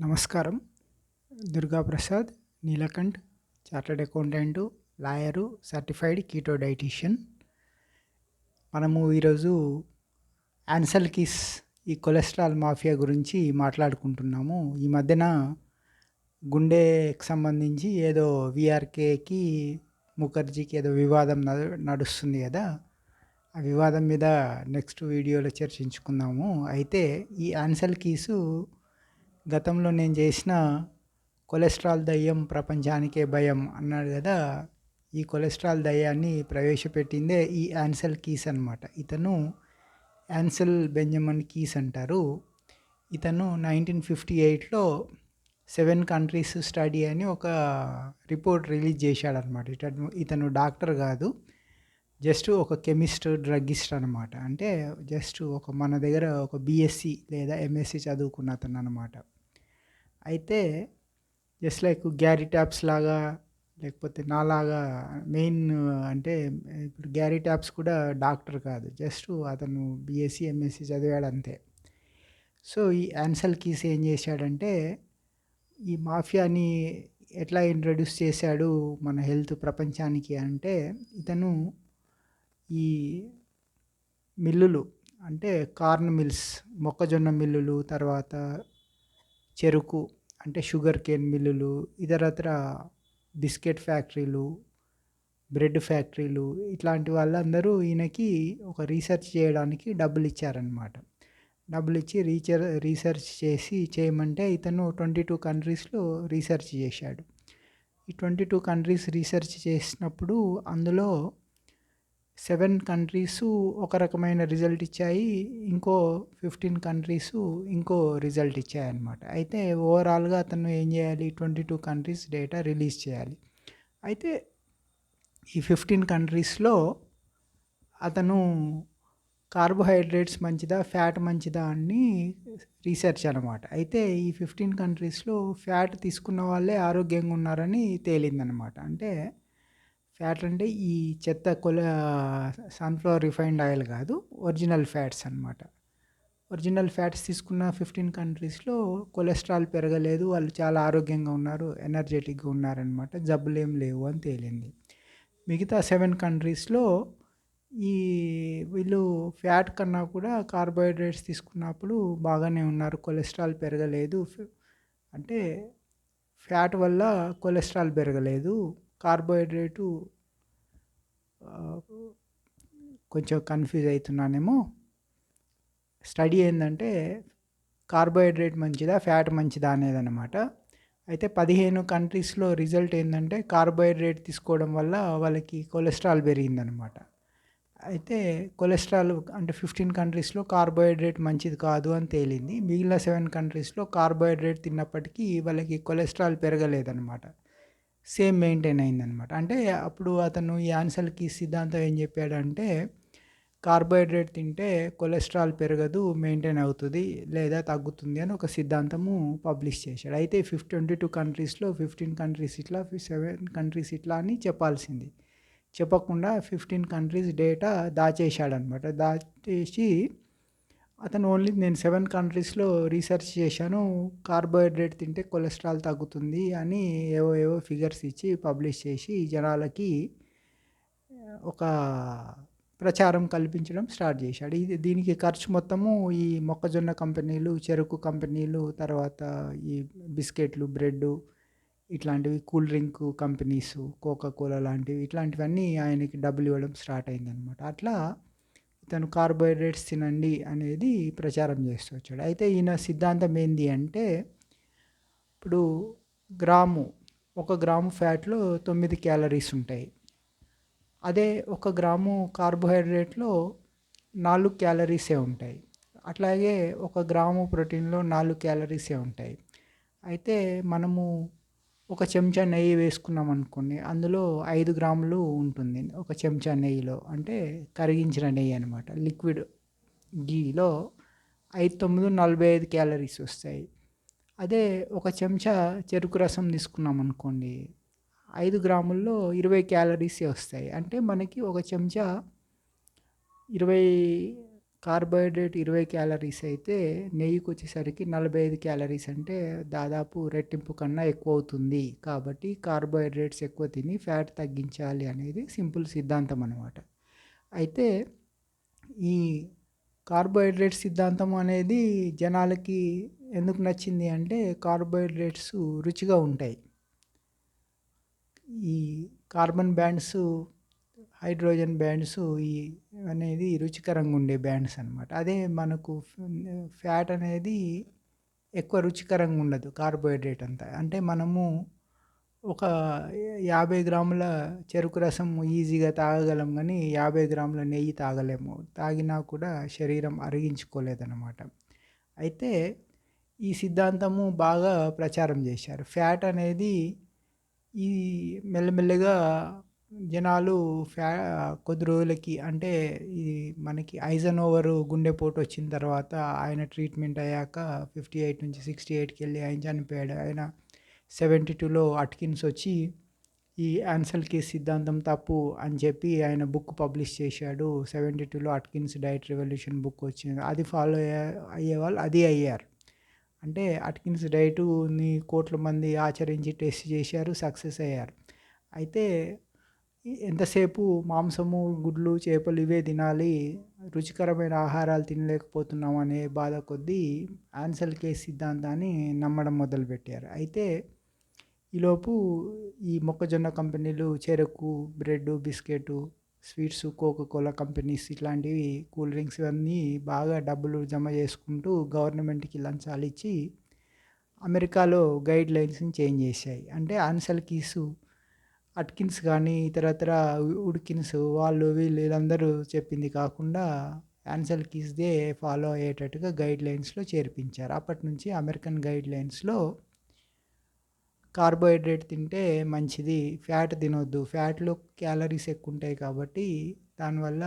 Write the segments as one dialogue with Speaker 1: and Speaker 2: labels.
Speaker 1: నమస్కారం. Durga Prasad Neelakanth chartered accountant lawyer certified keto dietitian. మనము ఈరోజు యాన్సల్కిస్ ఈ కొలెస్ట్రాల్ మాఫియా గురించి మాట్లాడుకుంటున్నాము. ఈ మధ్యన గుండెకి సంబంధించి ఏదో విఆర్కేకి ముఖర్జీకి ఏదో వివాదం నడుస్తుంది కదా. ఆ వివాదం మీద నెక్స్ట్ వీడియోలో చర్చించుకుందాము. అయితే ఈ యాన్సల్ కీసు గతంలో నేను చేసిన కొలెస్ట్రాల్ దయ్యం ప్రపంచానికే భయం అన్నాడు కదా ఈ కొలెస్ట్రాల్ దయ్యాన్ని ప్రవేశపెట్టిందే ఈ యాన్సెల్ కీస్ అనమాట ఇతను యాన్సెల్ బెంజమిన్ కీస్ అంటారు. ఇతను నైన్టీన్ ఫిఫ్టీ ఎయిట్లో సెవెన్ కంట్రీస్ స్టడీ అని ఒక రిపోర్ట్ రిలీజ్ చేశాడనమాట ఇతను ఇతను డాక్టర్ కాదు జస్ట్ ఒక కెమిస్ట్ డ్రగ్గిస్ట్ అనమాట అంటే జస్ట్ ఒక మన దగ్గర ఒక బీఎస్సీ లేదా ఎంఎస్సీ చదువుకున్న అతను అనమాట అయితే జస్ట్ లైక్ గ్యారీ ట్యాప్స్ లాగా లేకపోతే నాలాగా మెయిన్ అంటే ఇప్పుడు గ్యారీ ట్యాప్స్ కూడా డాక్టర్ కాదు. జస్ట్ అతను బీఎస్సీ ఎంఎస్సీ చదివాడు అంతే. సో ఈ ఆన్సల్ కీస్ ఏం చేశాడంటే ఈ మాఫియాని ఎట్లా ఇంట్రడ్యూస్ చేశాడు మన హెల్త్ ప్రపంచానికి అంటే ఇతను ఈ మిల్లులు అంటే కార్న్ మిల్స్ మొక్కజొన్న మిల్లులు తర్వాత చెరుకు అంటే షుగర్ కేన్ మిల్లులు ఇతరత్ర బిస్కెట్ ఫ్యాక్టరీలు బ్రెడ్ ఫ్యాక్టరీలు ఇట్లాంటి వాళ్ళందరూ ఈయనకి ఒక రీసెర్చ్ చేయడానికి డబ్బులు ఇచ్చారనమాట డబ్బులు ఇచ్చి రీచర్ రీసెర్చ్ చేసి చేయమంటే ఇతను ట్వంటీ టూ కంట్రీస్లో రీసెర్చ్ చేశాడు. ఈ ట్వంటీ టూ కంట్రీస్ రీసెర్చ్ చేసినప్పుడు అందులో సెవెన్ కంట్రీస్ ఒక రకమైన రిజల్ట్ ఇచ్చాయి ఇంకో ఫిఫ్టీన్ కంట్రీస్ ఇంకో రిజల్ట్ ఇచ్చాయి అనమాట అయితే ఓవరాల్గా అతను ఏం చేయాలి? Twenty two countries data release చేయాలి. అయితే ఈ ఫిఫ్టీన్ కంట్రీస్లో అతను కార్బోహైడ్రేట్స్ మంచిదా ఫ్యాట్ మంచిదా అని రీసెర్చ్ అనమాట అయితే ఈ ఫిఫ్టీన్ కంట్రీస్లో ఫ్యాట్ తీసుకున్న వాళ్ళే ఆరోగ్యంగా ఉన్నారని తేలిందనమాట అంటే ఫ్యాట్ అంటే ఈ చెత్త కొల సన్ఫ్లవర్ రిఫైన్డ్ ఆయిల్ కాదు ఒరిజినల్ ఫ్యాట్స్ అనమాట ఒరిజినల్ ఫ్యాట్స్ తీసుకున్న ఫిఫ్టీన్ కంట్రీస్లో కొలెస్ట్రాల్ పెరగలేదు వాళ్ళు చాలా ఆరోగ్యంగా ఉన్నారు ఎనర్జెటిక్గా ఉన్నారనమాట జబ్బులు ఏం లేవు అని తేలింది. మిగతా సెవెన్ కంట్రీస్లో ఈ వీళ్ళు ఫ్యాట్ కన్నా కూడా కార్బోహైడ్రేట్స్ తీసుకున్నప్పుడు బాగానే ఉన్నారు. కొలెస్ట్రాల్ పెరగలేదు అంటే ఫ్యాట్ వల్ల కొలెస్ట్రాల్ పెరగలేదు. కార్బోహైడ్రేటు కొంచెం కన్ఫ్యూజ్ అవుతున్నానేమో. స్టడీ ఏంటంటే కార్బోహైడ్రేట్ మంచిదా ఫ్యాట్ మంచిదా అనేది అనమాట అయితే పదిహేను కంట్రీస్లో రిజల్ట్ ఏంటంటే కార్బోహైడ్రేట్ తీసుకోవడం వల్ల వాళ్ళకి కొలెస్ట్రాల్ పెరిగిందనమాట అయితే కొలెస్ట్రాల్ అంటే ఫిఫ్టీన్ కంట్రీస్లో కార్బోహైడ్రేట్ మంచిది కాదు అని తేలింది. మిగిలిన సెవెన్ కంట్రీస్లో కార్బోహైడ్రేట్ తిన్నప్పటికీ వాళ్ళకి కొలెస్ట్రాల్ పెరగలేదన్నమాట. సేమ్ మెయింటైన్ అయిందనమాట. అంటే అప్పుడు అతను ఈ ఆన్సర్కి సిద్ధాంతం ఏం చెప్పాడంటే కార్బోహైడ్రేట్ తింటే కొలెస్ట్రాల్ పెరగదు మెయింటైన్ అవుతుంది లేదా తగ్గుతుంది అని ఒక సిద్ధాంతము పబ్లిష్ చేశాడు. అయితే ఫిఫ్ ట్వంటీ టూ కంట్రీస్లో ఫిఫ్టీన్ కంట్రీస్ ఇట్లా సెవెన్ కంట్రీస్ ఇట్లా అని చెప్పాల్సింది. చెప్పకుండా ఫిఫ్టీన్ కంట్రీస్ డేటా దాచేశాడనమాట. దాచేసి అతను ఓన్లీ నేను సెవెన్ కంట్రీస్లో రీసెర్చ్ చేశాను. కార్బోహైడ్రేట్ తింటే కొలెస్ట్రాల్ తగ్గుతుంది అని ఏవో ఏవో ఫిగర్స్ ఇచ్చి పబ్లిష్ చేసి జనాలకి ఒక ప్రచారం కల్పించడం స్టార్ట్ చేశాడు. ఇది దీనికి ఖర్చు మొత్తము ఈ మొక్కజొన్న కంపెనీలు చెరుకు కంపెనీలు తర్వాత ఈ బిస్కెట్లు బ్రెడ్ ఇట్లాంటివి cool drink companies Coca Cola లాంటివి ఇట్లాంటివన్నీ ఆయనకి డబ్బులు ఇవ్వడం స్టార్ట్ అయిందనమాట అట్లా తను కార్బోహైడ్రేట్స్ తినండి అనేది ప్రచారం చేస్తూ వచ్చాడు. అయితే ఈయన సిద్ధాంతం ఏంది అంటే ఇప్పుడు గ్రాము ఒక గ్రాము ఫ్యాట్లో తొమ్మిది క్యాలరీస్ ఉంటాయి. అదే ఒక గ్రాము కార్బోహైడ్రేట్లో నాలుగు క్యాలరీసే ఉంటాయి. అట్లాగే ఒక గ్రాము ప్రోటీన్లో నాలుగు క్యాలరీసే ఉంటాయి. అయితే మనము ఒక చెంచా నెయ్యి వేసుకున్నాం అనుకోండి అందులో ఐదు గ్రాములు ఉంటుంది. ఒక చెంచా నెయ్యిలో అంటే కరిగించిన నెయ్యి అనమాట లిక్విడ్ గీలో ఐదు తొమ్మిది నలభై ఐదు క్యాలరీస్ వస్తాయి. అదే ఒక చెంచా చెరుకు రసం తీసుకున్నాం అనుకోండి ఐదు గ్రాముల్లో ఇరవై క్యాలరీసే వస్తాయి. అంటే మనకి ఒక చెంచా ఇరవై కార్బోహైడ్రేట్ ఇరవై క్యాలరీస్ అయితే నెయ్యికి వచ్చేసరికి నలభై ఐదు క్యాలరీస్ అంటే దాదాపు రెట్టింపు కన్నా ఎక్కువ అవుతుంది కాబట్టి కార్బోహైడ్రేట్స్ ఎక్కువ తిని ఫ్యాట్ తగ్గించాలి అనేది సింపుల్ సిద్ధాంతం అనమాట అయితే ఈ కార్బోహైడ్రేట్ సిద్ధాంతం అనేది జనాలకి ఎందుకు నచ్చింది అంటే కార్బోహైడ్రేట్స్ రుచిగా ఉంటాయి. ఈ కార్బన్ బ్యాండ్స్ హైడ్రోజన్ బ్యాండ్స్ ఈ అనేది రుచికరంగా ఉండే బ్యాండ్స్ అనమాట అదే మనకు ఫ్యాట్ అనేది ఎక్కువ రుచికరంగా ఉండదు కార్బోహైడ్రేట్ అంతా. అంటే మనము ఒక యాభై గ్రాముల చెరుకు రసం ఈజీగా తాగగలం కానీ యాభై గ్రాముల నెయ్యి తాగలేము. తాగినా కూడా శరీరం అరిగించుకోలేదన్నమాట. అయితే ఈ సిద్ధాంతము బాగా ప్రచారం చేశారు. ఫ్యాట్ అనేది ఈ మెల్లమెల్లగా జనాలు ఫ్యా కొద్ది రోజులకి అంటే ఇది మనకి ఐజన్ ఓవర్ గుండెపోటు వచ్చిన తర్వాత ఆయన ట్రీట్మెంట్ అయ్యాక ఫిఫ్టీ ఎయిట్ నుంచి సిక్స్టీ ఎయిట్కి వెళ్ళి ఆయన చనిపోయాడు. ఆయన సెవెంటీ టూలో అట్కిన్స్ వచ్చి ఈ ఆన్సల్ సిద్ధాంతం తప్పు అని చెప్పి ఆయన బుక్ పబ్లిష్ చేశాడు. సెవెంటీ టూలో అట్కిన్స్ డైట్ రెవల్యూషన్ బుక్ వచ్చింది. అది ఫాలో అయ్యే అయ్యేవాళ్ళు అది అయ్యారు. అంటే అట్కిన్స్ డైట్ని కోట్ల మంది ఆచరించి టెస్ట్ చేశారు సక్సెస్ అయ్యారు. అయితే ఎంతసేపు మాంసము గుడ్లు చేపలు ఇవే తినాలి రుచికరమైన ఆహారాలు తినలేకపోతున్నాం అనే బాధ కొద్దీ ఆన్సల్ కేస్ సిద్ధాంతాన్ని నమ్మడం మొదలుపెట్టారు. అయితే ఈలోపు ఈ మొక్కజొన్న కంపెనీలు చెరకు bread biscuit sweets Coca Cola companies ఇట్లాంటివి కూల్ డ్రింక్స్ ఇవన్నీ బాగా డబ్బులు జమ చేసుకుంటూ గవర్నమెంట్కి లంచాలు ఇచ్చి అమెరికాలో గైడ్ లైన్స్ని చేంజ్ చేశాయి. అంటే ఆన్సల్ కీసు అట్కిన్స్ కానీ ఇతరత్ర ఉడికిన్స్ వాళ్ళు వీళ్ళు వీళ్ళందరూ చెప్పింది కాకుండా యాన్సల్ కీస్దే ఫాలో అయ్యేటట్టుగా గైడ్ లైన్స్లో చేర్పించారు. అప్పటి నుంచి అమెరికన్ గైడ్ లైన్స్లో కార్బోహైడ్రేట్ తింటే మంచిది ఫ్యాట్ తినొద్దు. ఫ్యాట్లో క్యాలరీస్ ఎక్కువ ఉంటాయి కాబట్టి దానివల్ల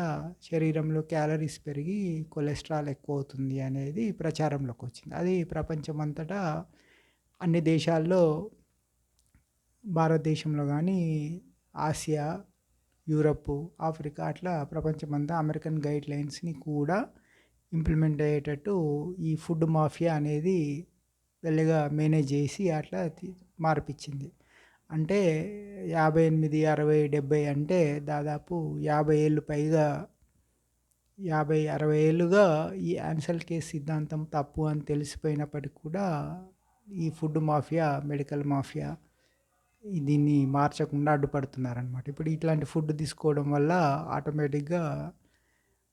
Speaker 1: శరీరంలో క్యాలరీస్ పెరిగి కొలెస్ట్రాల్ ఎక్కువ అవుతుంది అనేది ప్రచారంలోకి వచ్చింది. అది ప్రపంచమంతటా అన్ని దేశాల్లో భారతదేశంలో కానీ ఆసియా యూరప్ ఆఫ్రికా అట్లా ప్రపంచమంతా అమెరికన్ గైడ్ లైన్స్ని కూడా ఇంప్లిమెంట్ అయ్యేటట్టు ఈ ఫుడ్ మాఫియా అనేది వెళ్ళగా మేనేజ్ చేసి అట్లా మార్పిచ్చింది. అంటే యాభై ఎనిమిది అరవై డెబ్బై అంటే దాదాపు యాభై ఏళ్ళు పైగా యాభై అరవై ఏళ్ళుగా ఈ యాన్సల్ కేస్ సిద్ధాంతం తప్పు అని తెలిసిపోయినప్పటికి కూడా ఈ ఫుడ్ మాఫియా మెడికల్ మాఫియా దీన్ని మార్చకుండా అడ్డుపడుతున్నారనమాట ఇప్పుడు ఇట్లాంటి ఫుడ్ తీసుకోవడం వల్ల ఆటోమేటిక్గా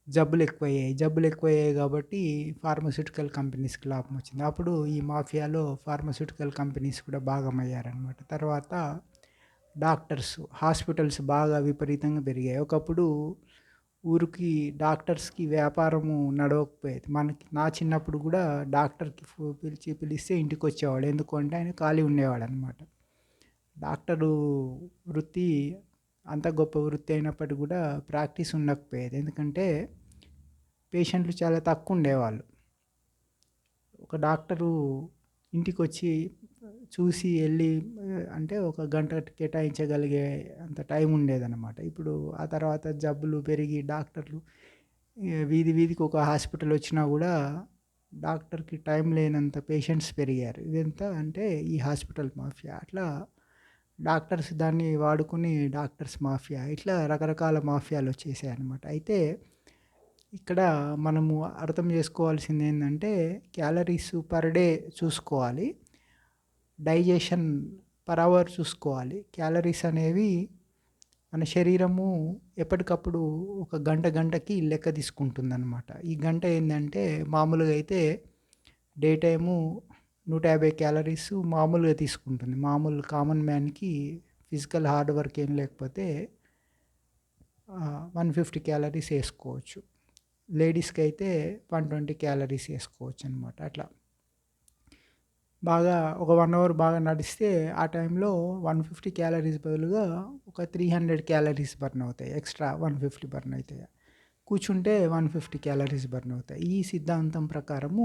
Speaker 1: జబ్బులు ఎక్కువయ్యాయి. జబ్బులు ఎక్కువయ్యాయి కాబట్టి ఫార్మస్యూటికల్ కంపెనీస్కి లాభం వచ్చింది. అప్పుడు ఈ మాఫియాలో ఫార్మస్యూటికల్ కంపెనీస్ కూడా భాగమయ్యారనమాట తర్వాత డాక్టర్స్ హాస్పిటల్స్ బాగా విపరీతంగా పెరిగాయి. ఒకప్పుడు ఊరికి డాక్టర్స్కి వ్యాపారము నడవకపోయేది. మనకి నా చిన్నప్పుడు కూడా డాక్టర్కి పిలిచి పిలిస్తే ఇంటికి వచ్చేవాడు ఎందుకంటే ఆయన ఖాళీ ఉండేవాడు అనమాట డాక్టరు వృత్తి అంత గొప్ప వృత్తి అయినప్పటికీ కూడా ప్రాక్టీస్ ఉండకపోయేది. ఎందుకంటే పేషెంట్లు చాలా తక్కువ ఉండేవాళ్ళు. ఒక డాక్టరు ఇంటికి వచ్చి చూసి వెళ్ళి అంటే ఒక గంట కేటాయించగలిగే అంత టైం ఉండేదన్నమాట. ఇప్పుడు ఆ తర్వాత జబ్బులు పెరిగి డాక్టర్లు వీధి వీధికి ఒక హాస్పిటల్ వచ్చినా కూడా డాక్టర్కి టైం లేనంత పేషెంట్స్ పెరిగారు. ఇదంతా అంటే ఈ హాస్పిటల్ మాఫియా. అట్లా డాక్టర్స్ దాన్ని వాడుకుని డాక్టర్స్ మాఫియా ఇట్లా రకరకాల మాఫియాలు వచ్చేసాయి అనమాట అయితే ఇక్కడ మనము అర్థం చేసుకోవాల్సింది ఏంటంటే క్యాలరీస్ పర్ డే చూసుకోవాలి. డైజెషన్ పర్ అవర్ చూసుకోవాలి. క్యాలరీస్ అనేవి మన శరీరము ఎప్పటికప్పుడు ఒక గంట గంటకి లెక్క తీసుకుంటుందన్నమాట. ఈ గంట ఏంటంటే మామూలుగా అయితే డే టైము నూట యాభై క్యాలరీస్ మామూలుగా తీసుకుంటుంది. మామూలు కామన్ మ్యాన్కి ఫిజికల్ హార్డ్ వర్క్ ఏం లేకపోతే వన్ ఫిఫ్టీ క్యాలరీస్ వేసుకోవచ్చు. లేడీస్కి అయితే వన్ ట్వంటీ క్యాలరీస్ వేసుకోవచ్చు అనమాట అట్లా. బాగా ఒక వన్ అవర్ బాగా నడిస్తే ఆ టైంలో వన్ ఫిఫ్టీ క్యాలరీస్ బదులుగా ఒక త్రీ హండ్రెడ్ క్యాలరీస్ బర్న్ అవుతాయి. ఎక్స్ట్రా వన్ ఫిఫ్టీ బర్న్ అవుతాయి. కూర్చుంటే వన్ ఫిఫ్టీ క్యాలరీస్ బర్న్ అవుతాయి. ఈ సిద్ధాంతం ప్రకారము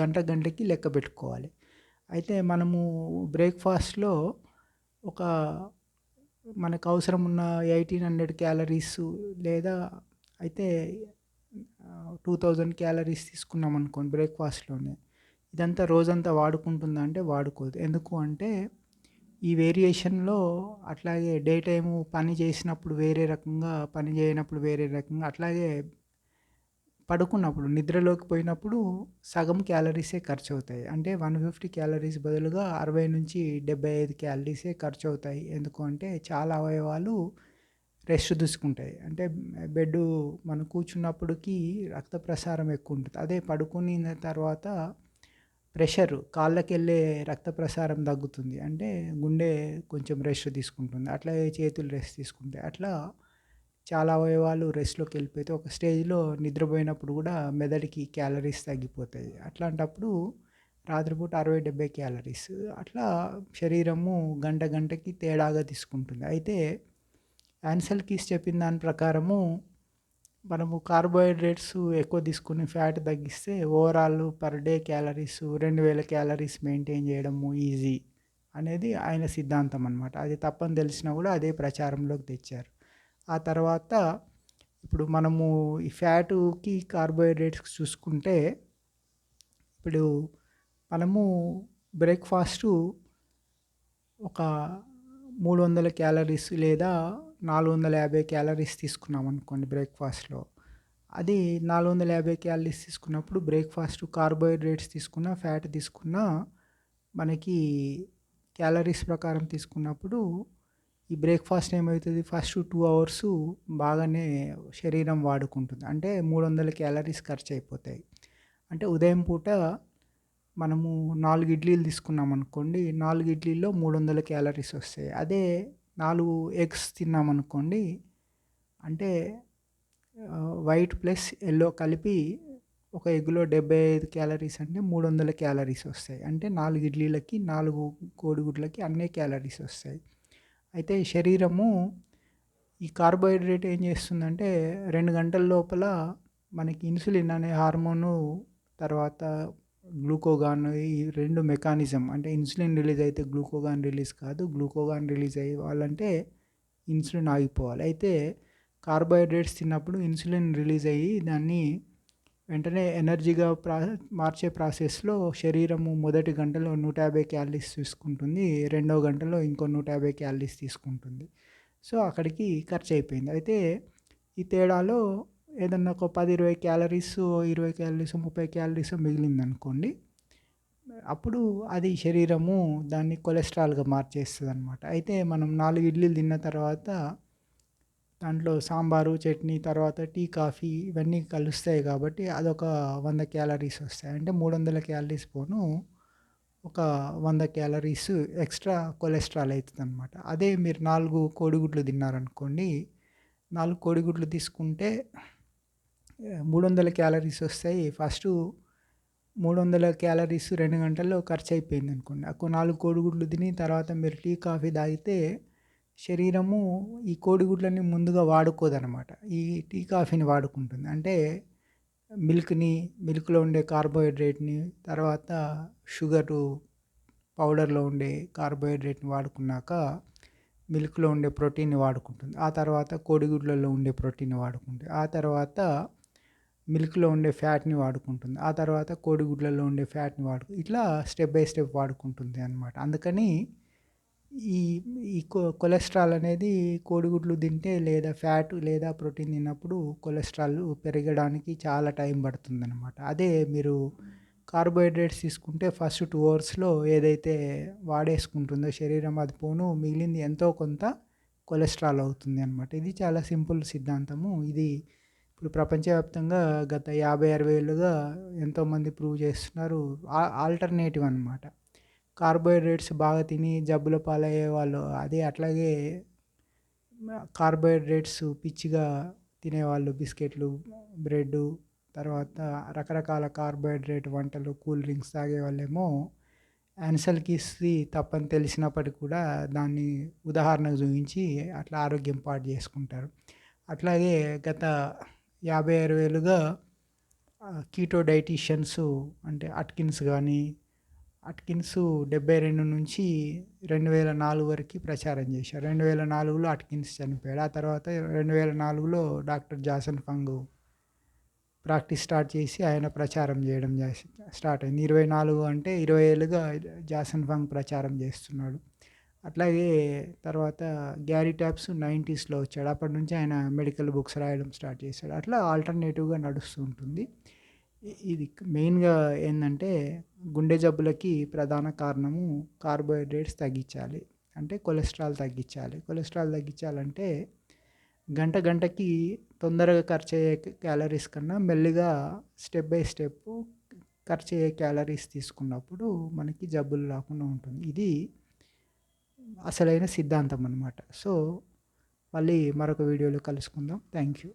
Speaker 1: గంట గంటకి లెక్క పెట్టుకోవాలి. అయితే మనము బ్రేక్ఫాస్ట్లో ఒక మనకు అవసరం ఉన్న ఎయిటీన్ హండ్రెడ్ క్యాలరీస్ లేదా అయితే టూ థౌజండ్ క్యాలరీస్ తీసుకున్నాం అనుకోండి బ్రేక్ఫాస్ట్లోనే. ఇదంతా రోజంతా వాడుకుంటుందా అంటే వాడుకోదు. ఎందుకు అంటే ఈ వేరియేషన్లో అట్లాగే డే టైము పని చేసినప్పుడు వేరే రకంగా పని చేయనప్పుడు వేరే రకంగా అట్లాగే పడుకున్నప్పుడు నిద్రలోకి పోయినప్పుడు సగం క్యాలరీసే ఖర్చు అవుతాయి అంటే వన్ ఫిఫ్టీ క్యాలరీస్ బదులుగా అరవై నుంచి డెబ్బై ఐదు క్యాలరీసే ఖర్చు అవుతాయి ఎందుకు అంటే చాలా అవయవాలు రెస్ట్ తీసుకుంటాయి. అంటే బెడ్ మనం కూర్చున్నప్పటికి రక్త ప్రసారం ఎక్కువ ఉంటుంది అదే పడుకున్న తర్వాత ప్రెషర్ కాళ్ళకి వెళ్ళే రక్త ప్రసారం తగ్గుతుంది. అంటే గుండె కొంచెం రెస్ట్ తీసుకుంటుంది. అట్లా చేతులు రెస్ట్ తీసుకుంటాయి. అట్లా చాలా అవయవాలు రెస్ట్లోకి వెళ్ళిపోతే ఒక స్టేజ్లో నిద్రపోయినప్పుడు కూడా మెదడుకి క్యాలరీస్ తగ్గిపోతాయి. అట్లాంటప్పుడు రాత్రిపూట అరవై డెబ్బై క్యాలరీస్. అట్లా శరీరము గంట గంటకి తేడాగా తీసుకుంటుంది. అయితే యాన్సల్ కీస్ చెప్పిన దాని ప్రకారము మనము కార్బోహైడ్రేట్స్ ఎక్కువ తీసుకుని ఫ్యాట్ తగ్గిస్తే ఓవరాల్ పర్ డే క్యాలరీస్ రెండు వేల క్యాలరీస్ మెయింటైన్ చేయడము ఈజీ అనేది ఆయన సిద్ధాంతం అనమాట అది తప్పని తెలిసినా కూడా అదే ప్రచారంలోకి తెచ్చారు. ఆ తర్వాత ఇప్పుడు మనము ఈ ఫ్యాటుకి కార్బోహైడ్రేట్స్ చూసుకుంటే ఇప్పుడు మనము బ్రేక్ఫాస్ట్ ఒక మూడు వందల క్యాలరీస్ లేదా నాలుగు వందల యాభై క్యాలరీస్ తీసుకున్నాం అనుకోండి బ్రేక్ఫాస్ట్లో. అది నాలుగు వందల యాభై క్యాలరీస్ తీసుకున్నప్పుడు బ్రేక్ఫాస్ట్ కార్బోహైడ్రేట్స్ తీసుకున్న ఫ్యాట్ తీసుకున్న మనకి క్యాలరీస్ ప్రకారం తీసుకున్నప్పుడు ఈ బ్రేక్ఫాస్ట్ ఏమవుతుంది? ఫస్ట్ టూ అవర్స్ బాగానే శరీరం వాడుకుంటుంది. అంటే మూడు వందల క్యాలరీస్ ఖర్చు అయిపోతాయి అంటే ఉదయం పూట మనము నాలుగు ఇడ్లీలు తీసుకున్నాం అనుకోండి నాలుగు ఇడ్లీల్లో మూడు వందల క్యాలరీస్ వస్తాయి. అదే నాలుగు ఎగ్స్ తిన్నామనుకోండి అంటే వైట్ ప్లస్ ఎల్లో కలిపి ఒక ఎగ్లో డెబ్బై ఐదు క్యాలరీస్ అంటే మూడు వందల క్యాలరీస్ వస్తాయి. అంటే నాలుగు ఇడ్లీలకి నాలుగు కోడిగుడ్లకి అన్నీ క్యాలరీస్ వస్తాయి. అయితే శరీరము ఈ కార్బోహైడ్రేట్ ఏం చేస్తుందంటే రెండు గంటల లోపల మనకి ఇన్సులిన్ అనే హార్మోను తర్వాత గ్లూకోగాన్ ఈ రెండు మెకానిజం అంటే ఇన్సులిన్ రిలీజ్ అయితే గ్లూకోగాన్ రిలీజ్ కాదు గ్లూకోగాన్ రిలీజ్ అయ్యాలంటే ఇన్సులిన్ ఆగిపోవాలి. అయితే కార్బోహైడ్రేట్స్ తిన్నప్పుడు ఇన్సులిన్ రిలీజ్ అయ్యి దాన్ని వెంటనే ఎనర్జీగా ప్రా మార్చే ప్రాసెస్లో శరీరము మొదటి గంటలో నూట యాభై క్యాలరీస్ తీసుకుంటుంది రెండో గంటలో ఇంకో నూట యాభై క్యాలరీస్ తీసుకుంటుంది. సో అక్కడికి ఖర్చు అయిపోయింది. అయితే ఈ తేడాలో ఏదన్నా ఒక పది ఇరవై క్యాలరీస్ ఇరవై క్యాలరీస్ ముప్పై క్యాలరీస్ మిగిలింది అనుకోండి అప్పుడు అది శరీరము దాన్ని కొలెస్ట్రాల్గా మార్చేస్తుంది అనమాట అయితే మనం నాలుగు ఇడ్లీలు తిన్న తర్వాత దాంట్లో సాంబారు చట్నీ తర్వాత టీ కాఫీ ఇవన్నీ కలుస్తాయి కాబట్టి అదొక వంద క్యాలరీస్ వస్తాయి. అంటే మూడు వందల క్యాలరీస్ పోను ఒక వంద క్యాలరీస్ ఎక్స్ట్రా కొలెస్ట్రాల్ అవుతుంది అనమాట అదే మీరు నాలుగు కోడిగుడ్లు తిన్నారనుకోండి నాలుగు కోడిగుడ్లు తీసుకుంటే మూడు వందల క్యాలరీస్ వస్తాయి. ఫస్ట్ మూడు వందల క్యాలరీస్ రెండు గంటల్లో ఖర్చు అయిపోయింది అనుకోండి ఒక నాలుగు కోడిగుడ్లు తిని తర్వాత మీరు టీ కాఫీ తాగితే శరీరము ఈ కోడిగుడ్లని ముందుగా వాడుకోదనమాట ఈ టీ కాఫీని వాడుకుంటుంది. అంటే మిల్క్ని మిల్క్లో ఉండే కార్బోహైడ్రేట్ని తర్వాత షుగరు పౌడర్లో ఉండే కార్బోహైడ్రేట్ని వాడుకున్నాక మిల్క్లో ఉండే ప్రోటీన్ని వాడుకుంటుంది. ఆ తర్వాత కోడిగుడ్లలో ఉండే ప్రోటీన్ని వాడుకుంటుంది. ఆ తర్వాత మిల్క్లో ఉండే ఫ్యాట్ని వాడుకుంటుంది. ఆ తర్వాత కోడిగుడ్లలో ఉండే ఫ్యాట్ని వాడుకు ఇట్లా స్టెప్ బై స్టెప్ వాడుకుంటుంది అనమాట అందుకని ఈ ఈ కొలెస్ట్రాల్ అనేది కోడిగుడ్లు తింటే లేదా ఫ్యాట్ లేదా ప్రోటీన్ తిన్నప్పుడు కొలెస్ట్రాల్ పెరగడానికి చాలా టైం పడుతుంది అనమాట అదే మీరు కార్బోహైడ్రేట్స్ తీసుకుంటే ఫస్ట్ టూ అవర్స్లో ఏదైతే వాడేసుకుంటుందో శరీరం అది పోను మిగిలింది ఎంతో కొంత కొలెస్ట్రాల్ అవుతుంది అనమాట ఇది చాలా సింపుల్ సిద్ధాంతము. ఇది ఇప్పుడు ప్రపంచవ్యాప్తంగా గత యాభై అరవై ఏళ్ళుగా ఎంతోమంది ప్రూవ్ చేస్తున్నారు. ఆల్టర్నేటివ్ అనమాట కార్బోహైడ్రేట్స్ బాగా తిని జబ్బుల పాలయ్యే వాళ్ళు అదే అట్లాగే కార్బోహైడ్రేట్స్ పిచ్చిగా తినేవాళ్ళు బిస్కెట్లు బ్రెడ్ తర్వాత రకరకాల కార్బోహైడ్రేట్ వంటలు కూల్ డ్రింక్స్ తాగేవాళ్ళేమో యాన్సల్కిస్ది తప్పని తెలిసినప్పటికీ కూడా దాన్ని ఉదాహరణకు చూపించి అట్లా ఆరోగ్యం పాటు చేసుకుంటారు. అట్లాగే గత యాభై అరవై వేలుగా కీటో డైటీషియన్స్ అంటే అట్కిన్స్ కానీ అట్కిన్స్ డెబ్బై రెండు నుంచి రెండు వేల నాలుగు వరకు ప్రచారం చేశారు. రెండు వేల నాలుగులో అట్కిన్స్ చనిపోయాడు. ఆ తర్వాత రెండు వేల నాలుగులో doctor Jason Fung practice start చేసి ఆయన ప్రచారం చేయడం చేసి స్టార్ట్ అయింది. ఇరవై నాలుగు అంటే ఇరవై ఏళ్ళుగా జాసన్ ఫంగ్ ప్రచారం చేస్తున్నాడు. అట్లాగే తర్వాత గ్యారీ ట్యాప్స్ నైంటీస్లో వచ్చాడు. అప్పటి నుంచి ఆయన మెడికల్ బుక్స్ రాయడం స్టార్ట్ చేశాడు. అట్లా ఆల్టర్నేటివ్గా నడుస్తూ ఉంటుంది. ఇది మెయిన్గా ఏంటంటే గుండె జబ్బులకి ప్రధాన కారణము కార్బోహైడ్రేట్స్ తగ్గించాలి. అంటే కొలెస్ట్రాల్ తగ్గించాలి. కొలెస్ట్రాల్ తగ్గించాలంటే గంట గంటకి తొందరగా ఖర్చు అయ్యే క్యాలరీస్ కన్నా మెల్లిగా స్టెప్ బై స్టెప్ ఖర్చు అయ్యే క్యాలరీస్ తీసుకున్నప్పుడు మనకి జబ్బులు రాకుండా ఉంటుంది. ఇది అసలైన సిద్ధాంతం అనమాట సో మళ్ళీ మరొక వీడియోలో కలుసుకుందాం. Thank you.